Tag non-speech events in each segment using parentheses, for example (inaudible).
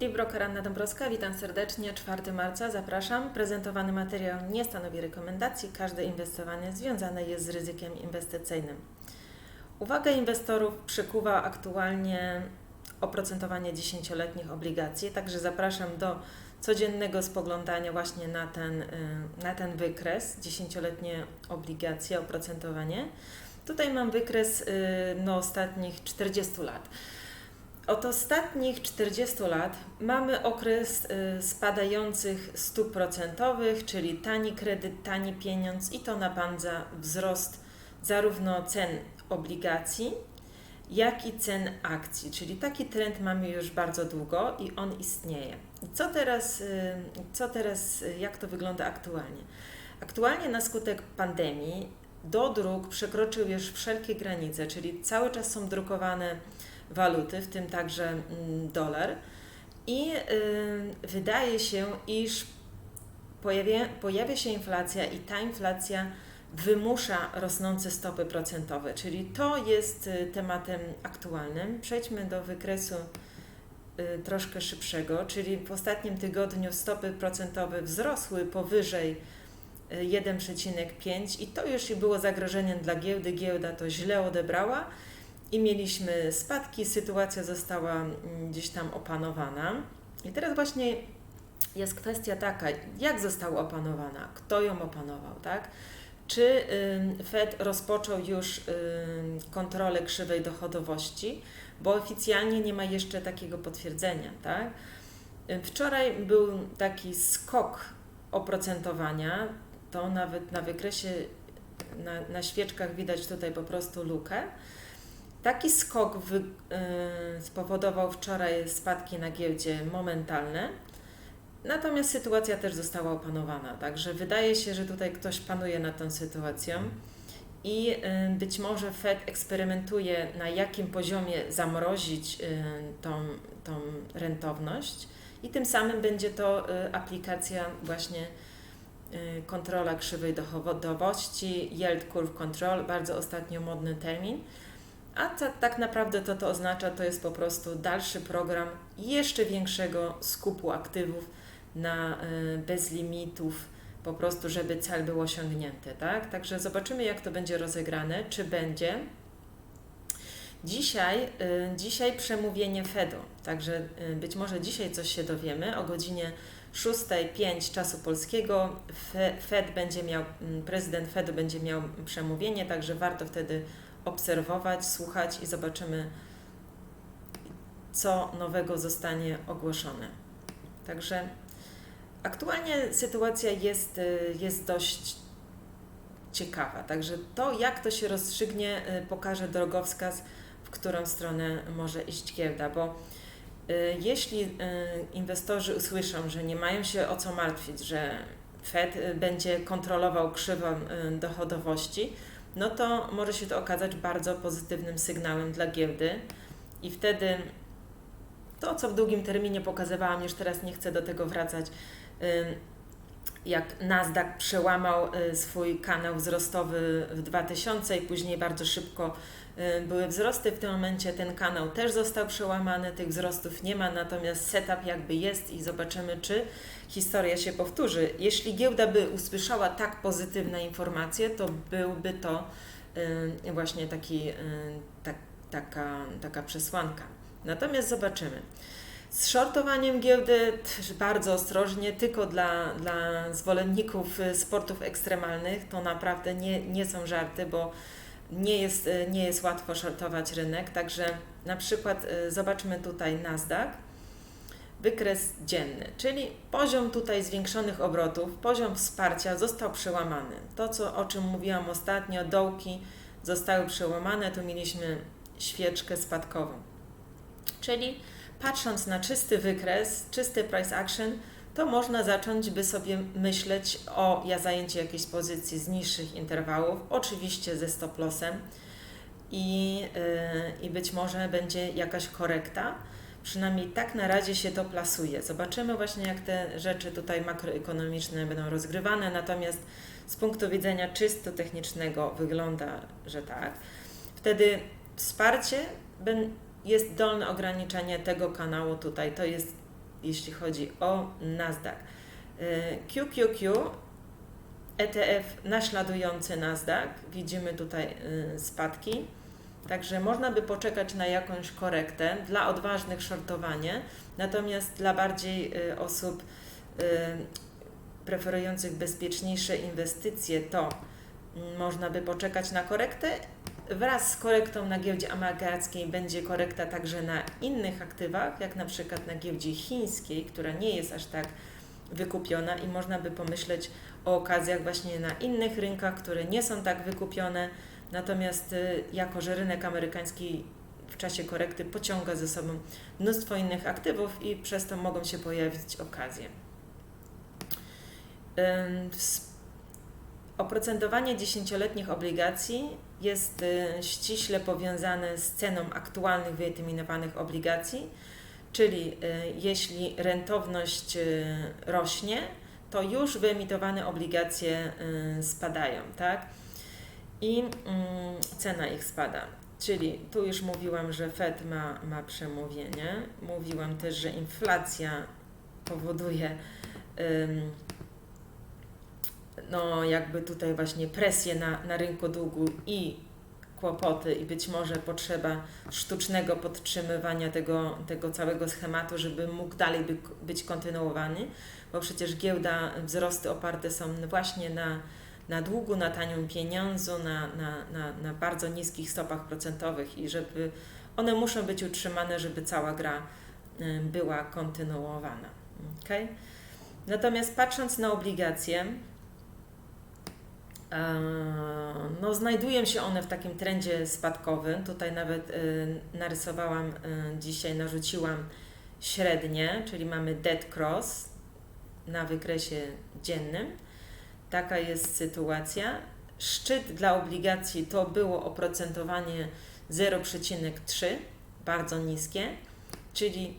Deep Broker Anna Dąbrowska, witam serdecznie. 4 marca zapraszam. Prezentowany materiał nie stanowi rekomendacji. Każde inwestowanie związane jest z ryzykiem inwestycyjnym. Uwagę inwestorów przykuwa aktualnie oprocentowanie 10-letnich obligacji, także zapraszam do codziennego spoglądania właśnie na ten, y, na ten wykres 10-letnie obligacje, oprocentowanie. Tutaj mam wykres y, no, ostatnich 40 lat. Od ostatnich 40 lat mamy okres y, spadających stóp procentowych, czyli tani kredyt, tani pieniądz i to napędza wzrost zarówno cen obligacji, jak i cen akcji. Czyli taki trend mamy już bardzo długo i on istnieje. Co teraz, y, co teraz jak to wygląda aktualnie? Aktualnie na skutek pandemii do dróg przekroczył już wszelkie granice, czyli cały czas są drukowane waluty, w tym także mm, dolar. I y, wydaje się, iż pojawia, pojawia się inflacja i ta inflacja wymusza rosnące stopy procentowe, czyli to jest y, tematem aktualnym. Przejdźmy do wykresu y, troszkę szybszego, czyli w ostatnim tygodniu stopy procentowe wzrosły powyżej 1,5 i to już było zagrożeniem dla giełdy. Giełda to źle odebrała i mieliśmy spadki, sytuacja została mm, gdzieś tam opanowana. I teraz właśnie jest kwestia taka, jak została opanowana, kto ją opanował, tak? Czy Fed rozpoczął już kontrolę krzywej dochodowości, bo oficjalnie nie ma jeszcze takiego potwierdzenia, tak? Wczoraj był taki skok oprocentowania, to nawet na wykresie, na, na świeczkach widać tutaj po prostu lukę. Taki skok wy, y, spowodował wczoraj spadki na giełdzie momentalne, natomiast sytuacja też została opanowana, także wydaje się, że tutaj ktoś panuje nad tą sytuacją. I y, być może Fed eksperymentuje na jakim poziomie zamrozić y, tą, tą rentowność. I tym samym będzie to aplikacja właśnie kontrola krzywej dochodowości, yield curve control, bardzo ostatnio modny termin. A ta, tak naprawdę to to oznacza, to jest po prostu dalszy program jeszcze większego skupu aktywów na y, bez limitów, po prostu, żeby cel był osiągnięty, tak? Także zobaczymy, jak to będzie rozegrane, czy będzie. Dzisiaj, y, dzisiaj przemówienie Fedu, także y, być może dzisiaj coś się dowiemy o godzinie 6.05 czasu polskiego. Fed będzie miał, mm, prezydent Fedu będzie miał przemówienie, także warto wtedy obserwować, słuchać i zobaczymy, co nowego zostanie ogłoszone. Także aktualnie sytuacja jest, y, jest dość ciekawa. Także to, jak to się rozstrzygnie, y, pokaże drogowskaz, w którą stronę może iść giełda, bo y, jeśli inwestorzy usłyszą, że nie mają się o co martwić, że Fed będzie kontrolował krzywą dochodowości, no to może się to okazać bardzo pozytywnym sygnałem dla giełdy. I wtedy to, co w długim terminie pokazywałam, już teraz nie chcę do tego wracać, jak Nasdaq przełamał y, swój kanał wzrostowy w 2000 i później bardzo szybko były wzrosty. W tym momencie ten kanał też został przełamany, tych wzrostów nie ma, natomiast setup jakby jest i zobaczymy, czy historia się powtórzy. Jeśli giełda by usłyszała tak pozytywne informacje, to byłby to y, właśnie taki, tak, taka, taka przesłanka. Natomiast zobaczymy. Z shortowaniem giełdy bardzo ostrożnie, tylko dla, dla zwolenników y, sportów ekstremalnych. To naprawdę nie, nie są żarty, bo nie jest, y, nie jest łatwo shortować rynek. Także na przykład y, zobaczmy tutaj Nasdaq, wykres dzienny, czyli poziom tutaj zwiększonych obrotów, poziom wsparcia został przełamany. To, co, o czym mówiłam ostatnio, dołki zostały przełamane, tu mieliśmy świeczkę spadkową. Czyli patrząc na czysty wykres, czysty price action, to można zacząć by sobie myśleć o ja zajęciu jakiejś pozycji z niższych interwałów, oczywiście ze stop lossem i, yy, i być może będzie jakaś korekta. Przynajmniej tak na razie się to plasuje. Zobaczymy właśnie, jak te rzeczy tutaj makroekonomiczne będą rozgrywane, natomiast z punktu widzenia czysto technicznego wygląda, że tak. Wtedy wsparcie jest dolne ograniczenie tego kanału tutaj, to jest jeśli chodzi o Nasdaq. QQQ ETF naśladujący Nasdaq. Widzimy tutaj spadki. Także można by poczekać na jakąś korektę. Dla odważnych shortowanie, natomiast dla bardziej osób preferujących bezpieczniejsze inwestycje, to można by poczekać na korektę. Wraz z korektą na giełdzie amerykańskiej będzie korekta także na innych aktywach, jak na przykład na giełdzie chińskiej, która nie jest aż tak wykupiona i można by pomyśleć o okazjach właśnie na innych rynkach, które nie są tak wykupione. Natomiast y, jako, że rynek amerykański w czasie korekty pociąga ze sobą mnóstwo innych aktywów i przez to mogą się pojawić okazje. Oprocentowanie dziesięcioletnich obligacji jest y, ściśle powiązane z ceną aktualnych wyeliminowanych obligacji, czyli y, jeśli rentowność y, rośnie, to już wyemitowane obligacje spadają, tak? I mm, cena ich spada. Czyli tu już mówiłam, że Fed ma, ma przemówienie. Mówiłam też, że inflacja powoduje no jakby tutaj właśnie presję na, na rynku długu i kłopoty i być może potrzeba sztucznego podtrzymywania tego, tego całego schematu, żeby mógł dalej by, być kontynuowany, bo przecież giełda, wzrosty oparte są właśnie na, na długu, na tanią pieniądzu, na, na, na, na bardzo niskich stopach procentowych i żeby one muszą być utrzymane, żeby cała gra y, była kontynuowana. Okay? Natomiast patrząc na obligacje, no, znajdują się one w takim trendzie spadkowym. Tutaj nawet y, narysowałam y, dzisiaj, narzuciłam średnie, czyli mamy dead cross na wykresie dziennym. Taka jest sytuacja. Szczyt dla obligacji to było oprocentowanie 0,3, bardzo niskie, czyli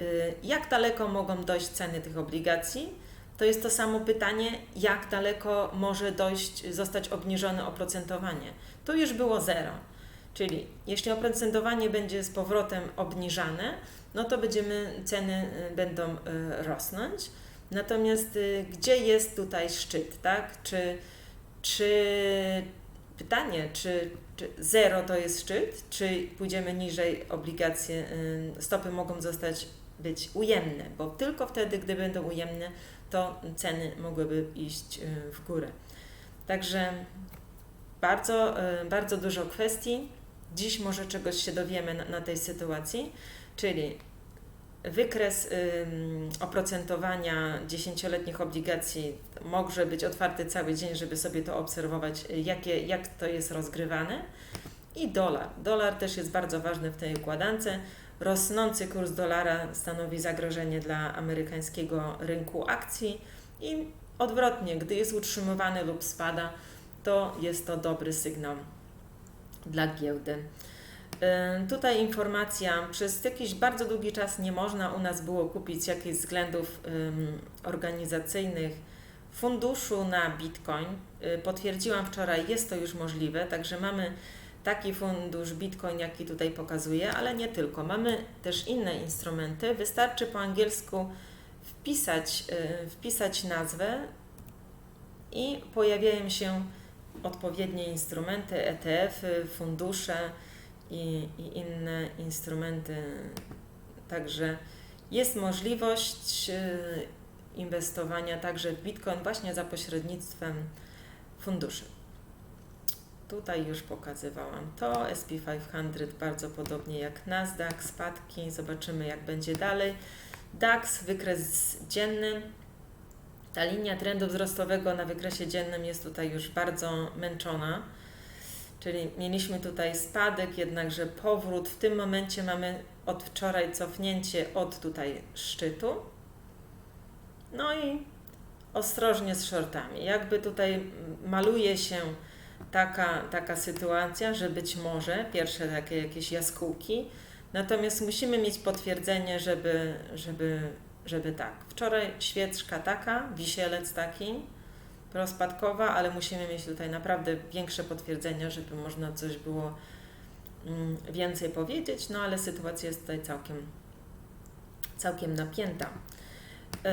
y, jak daleko mogą dojść ceny tych obligacji? To jest to samo pytanie, jak daleko może dojść, zostać obniżone oprocentowanie. Tu już było zero. Czyli jeśli oprocentowanie będzie z powrotem obniżane, no to będziemy, ceny y, będą y, rosnąć. Natomiast y, gdzie jest tutaj szczyt, tak? Czy, czy pytanie, czy, czy zero to jest szczyt, czy pójdziemy niżej, obligacje, stopy mogą zostać być ujemne, bo tylko wtedy, gdy będą ujemne, to ceny mogłyby iść y, w górę. Także bardzo, y, bardzo dużo kwestii. Dziś może czegoś się dowiemy na, na tej sytuacji, czyli wykres oprocentowania dziesięcioletnich obligacji może być otwarty cały dzień, żeby sobie to obserwować, jakie, jak to jest rozgrywane. I dolar. Dolar też jest bardzo ważny w tej układance. Rosnący kurs dolara stanowi zagrożenie dla amerykańskiego rynku akcji i odwrotnie, gdy jest utrzymywany lub spada, to jest to dobry sygnał dla giełdy. Tutaj informacja, przez jakiś bardzo długi czas nie można u nas było kupić jakichś względów organizacyjnych funduszu na Bitcoin. Y, potwierdziłam wczoraj, jest to już możliwe, także mamy taki fundusz Bitcoin, jaki tutaj pokazuję, ale nie tylko. Mamy też inne instrumenty. Wystarczy po angielsku wpisać, yy, wpisać nazwę i pojawiają się odpowiednie instrumenty, ETF-y, fundusze i, i inne instrumenty. Także jest możliwość yy, inwestowania także w Bitcoin właśnie za pośrednictwem funduszy. Tutaj już pokazywałam to. SP500 bardzo podobnie jak Nasdaq, spadki. Zobaczymy jak będzie dalej. DAX, wykres dzienny. Ta linia trendu wzrostowego na wykresie dziennym jest tutaj już bardzo męczona. Czyli mieliśmy tutaj spadek, jednakże powrót. W tym momencie mamy od wczoraj cofnięcie od tutaj szczytu. No i ostrożnie z shortami. Jakby tutaj maluje się taka, taka sytuacja, że być może pierwsze takie jakieś jaskółki, natomiast musimy mieć potwierdzenie, żeby, żeby, żeby tak. Wczoraj świeczka taka, wisielec taki, rozpadkowa, ale musimy mieć tutaj naprawdę większe potwierdzenia, żeby można coś było mm, więcej powiedzieć, no ale sytuacja jest tutaj całkiem, całkiem napięta. Yy,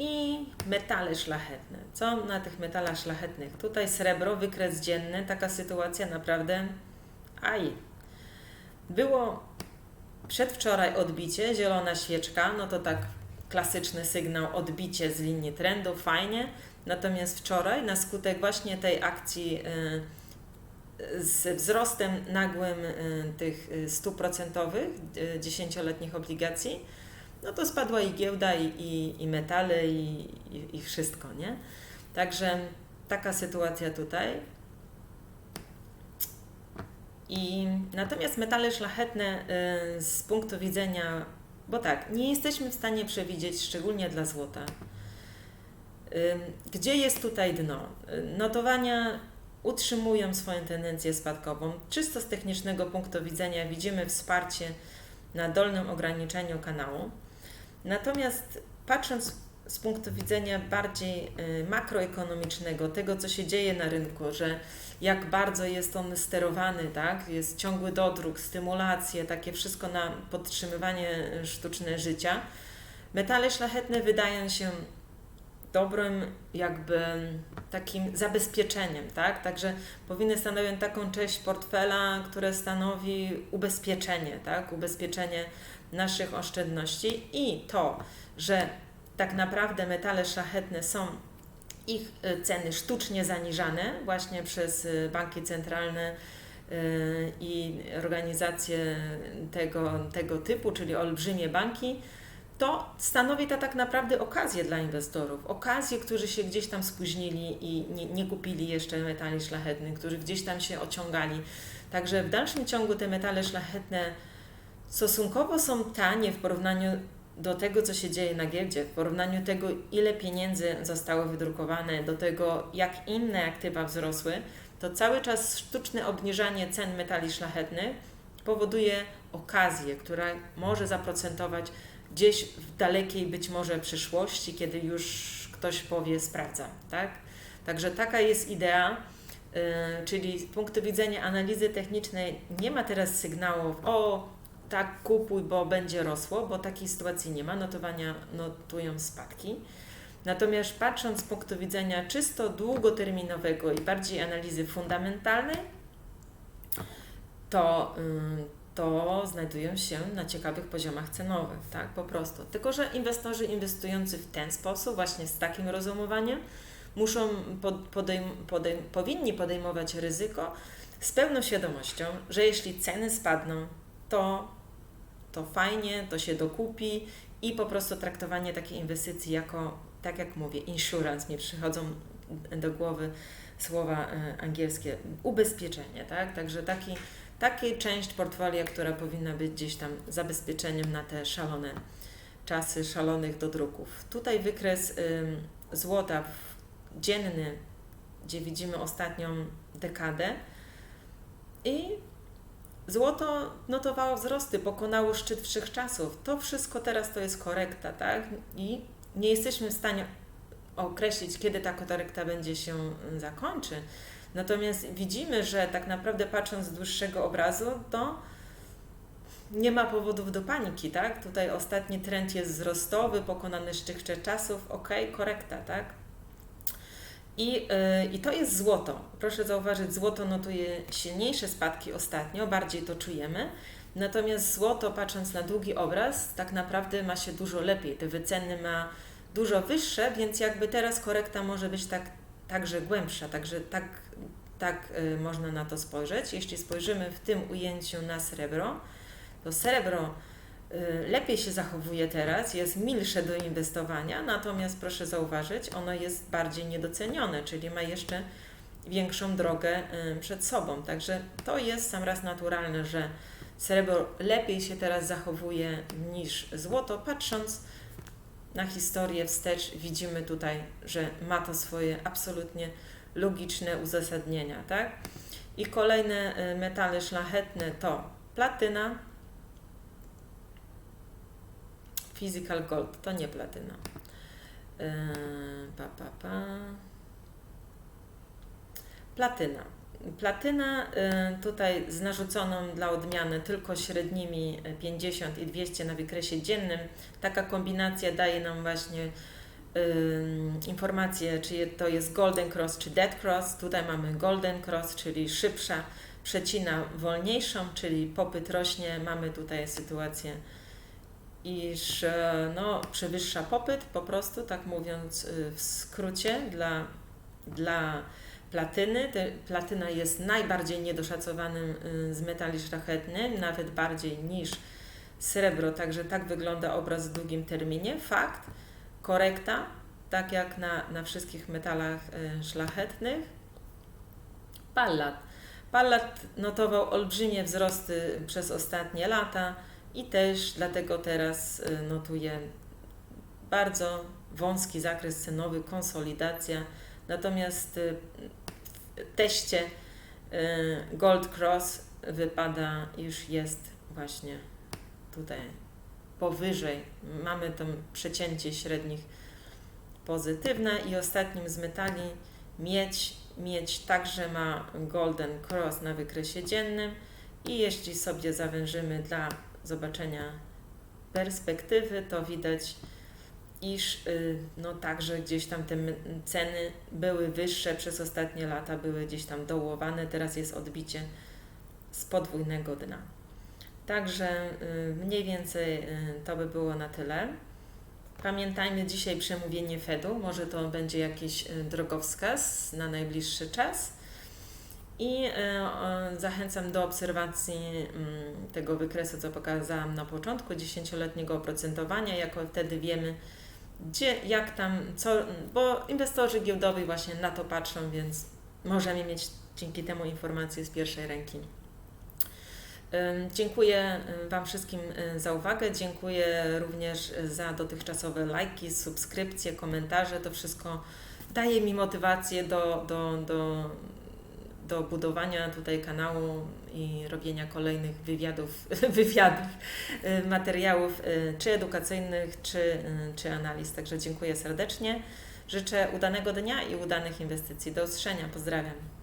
I metale szlachetne. Co na tych metalach szlachetnych? Tutaj srebro, wykres dzienny, taka sytuacja naprawdę aj. Było przedwczoraj odbicie, zielona świeczka, no to tak klasyczny sygnał odbicie z linii trendu, fajnie. Natomiast wczoraj, na skutek właśnie tej akcji yy, z wzrostem nagłym yy, tych stóp procentowych, dziesięcioletnich obligacji, no to spadła i giełda, i, i, i metale, i, i, i wszystko, nie? Także taka sytuacja tutaj. I natomiast metale szlachetne y, z punktu widzenia, bo tak, nie jesteśmy w stanie przewidzieć, szczególnie dla złota, y, gdzie jest tutaj dno. Notowania utrzymują swoją tendencję spadkową. Czysto z technicznego punktu widzenia widzimy wsparcie na dolnym ograniczeniu kanału. Natomiast patrząc z punktu widzenia bardziej y, makroekonomicznego, tego co się dzieje na rynku, że jak bardzo jest on sterowany, tak? Jest ciągły dodruk, stymulacje, takie wszystko na podtrzymywanie sztuczne życia. Metale szlachetne wydają się dobrym jakby takim zabezpieczeniem, tak? Także powinny stanowić taką część portfela, które stanowi ubezpieczenie, tak? Ubezpieczenie naszych oszczędności i to, że tak naprawdę metale szlachetne są ich y, ceny sztucznie zaniżane właśnie przez y, banki centralne y, i organizacje tego, tego typu, czyli olbrzymie banki, to stanowi to tak naprawdę okazję dla inwestorów. Okazję, którzy się gdzieś tam spóźnili i nie, nie kupili jeszcze metali szlachetnych, którzy gdzieś tam się ociągali. Także w dalszym ciągu te metale szlachetne stosunkowo są tanie w porównaniu do tego, co się dzieje na giełdzie, w porównaniu tego, ile pieniędzy zostało wydrukowane, do tego, jak inne aktywa wzrosły, to cały czas sztuczne obniżanie cen metali szlachetnych powoduje okazję, która może zaprocentować gdzieś w dalekiej być może przyszłości, kiedy już ktoś powie sprawdza, tak? Także taka jest idea, yy, czyli z punktu widzenia analizy technicznej nie ma teraz sygnałów, o tak kupuj, bo będzie rosło, bo takiej sytuacji nie ma, notowania notują spadki. Natomiast patrząc z punktu widzenia czysto długoterminowego i bardziej analizy fundamentalnej, to, to znajdują się na ciekawych poziomach cenowych, tak, po prostu. Tylko, że inwestorzy inwestujący w ten sposób, właśnie z takim rozumowaniem, muszą podejm podejm powinni podejmować ryzyko z pełną świadomością, że jeśli ceny spadną, to to fajnie, to się dokupi i po prostu traktowanie takiej inwestycji jako, tak jak mówię, insurance, mi przychodzą do głowy słowa e, angielskie, ubezpieczenie, tak? Także taki, takiej część portfolio, która powinna być gdzieś tam zabezpieczeniem na te szalone czasy szalonych dodruków. Tutaj wykres złota dzienny, gdzie widzimy ostatnią dekadę i Złoto notowało wzrosty, pokonało szczyt wszechczasów. To wszystko teraz to jest korekta, tak? I nie jesteśmy w stanie określić, kiedy ta korekta będzie się zakończy. Natomiast widzimy, że tak naprawdę patrząc z dłuższego obrazu, to nie ma powodów do paniki, tak? Tutaj ostatni trend jest wzrostowy, pokonany szczyt czasów, ok, korekta, tak? I, yy, I to jest złoto. Proszę zauważyć, złoto notuje silniejsze spadki ostatnio, bardziej to czujemy. Natomiast złoto, patrząc na długi obraz, tak naprawdę ma się dużo lepiej. Te wyceny ma dużo wyższe, więc jakby teraz korekta może być tak, także głębsza. Także tak, tak yy, można na to spojrzeć. Jeśli spojrzymy w tym ujęciu na srebro, to srebro Y, lepiej się zachowuje teraz, jest milsze do inwestowania, natomiast proszę zauważyć, ono jest bardziej niedocenione, czyli ma jeszcze większą drogę y, przed sobą. Także to jest sam raz naturalne, że srebro lepiej się teraz zachowuje niż złoto. Patrząc na historię wstecz, widzimy tutaj, że ma to swoje absolutnie logiczne uzasadnienia. Tak? I kolejne y, metale szlachetne to platyna, Physical Gold, to nie platyna. Yy, pa, pa, pa. Platyna. Platyna y, tutaj z narzuconą dla odmiany tylko średnimi y, 50 i 200 na wykresie dziennym. Taka kombinacja daje nam właśnie y, informację, czy to jest Golden Cross czy Dead Cross. Tutaj mamy Golden Cross, czyli szybsza przecina wolniejszą, czyli popyt rośnie. Mamy tutaj sytuację, iż e, no, przewyższa popyt po prostu, tak mówiąc y, w skrócie dla, dla platyny. Te, platyna jest najbardziej niedoszacowanym y, z metali szlachetnych, nawet bardziej niż srebro, także tak wygląda obraz w długim terminie. Fakt, korekta, tak jak na, na wszystkich metalach y, szlachetnych. Pallat. Pallat notował olbrzymie wzrosty przez ostatnie lata i też dlatego teraz y, notuje bardzo wąski zakres cenowy, konsolidacja. Natomiast y, w teście y, Gold Cross wypada, już jest właśnie tutaj powyżej. Mamy to przecięcie średnich pozytywne i ostatnim z metali miedź. Miedź także ma Golden Cross na wykresie dziennym i jeśli sobie zawężymy dla zobaczenia perspektywy, to widać, iż y, no także gdzieś tam te ceny były wyższe przez ostatnie lata, były gdzieś tam dołowane, teraz jest odbicie z podwójnego dna. Także y, mniej więcej y, to by było na tyle. Pamiętajmy dzisiaj przemówienie Fedu, może to będzie jakiś drogowskaz na najbliższy czas. I zachęcam do obserwacji mm, tego wykresu, co pokazałam na początku, dziesięcioletniego oprocentowania, jako wtedy wiemy, gdzie, jak tam, co, bo inwestorzy giełdowi właśnie na to patrzą, więc możemy mieć dzięki temu informacje z pierwszej ręki. Dziękuję Wam wszystkim y, za uwagę. Dziękuję również y, za dotychczasowe lajki, subskrypcje, komentarze. To wszystko daje mi motywację do, do, do, do budowania tutaj kanału i robienia kolejnych wywiadów, (laughs) wywiadów, y, materiałów, y, czy edukacyjnych, czy, y, czy analiz. Także dziękuję serdecznie. Życzę udanego dnia i udanych inwestycji. Do usłyszenia. Pozdrawiam.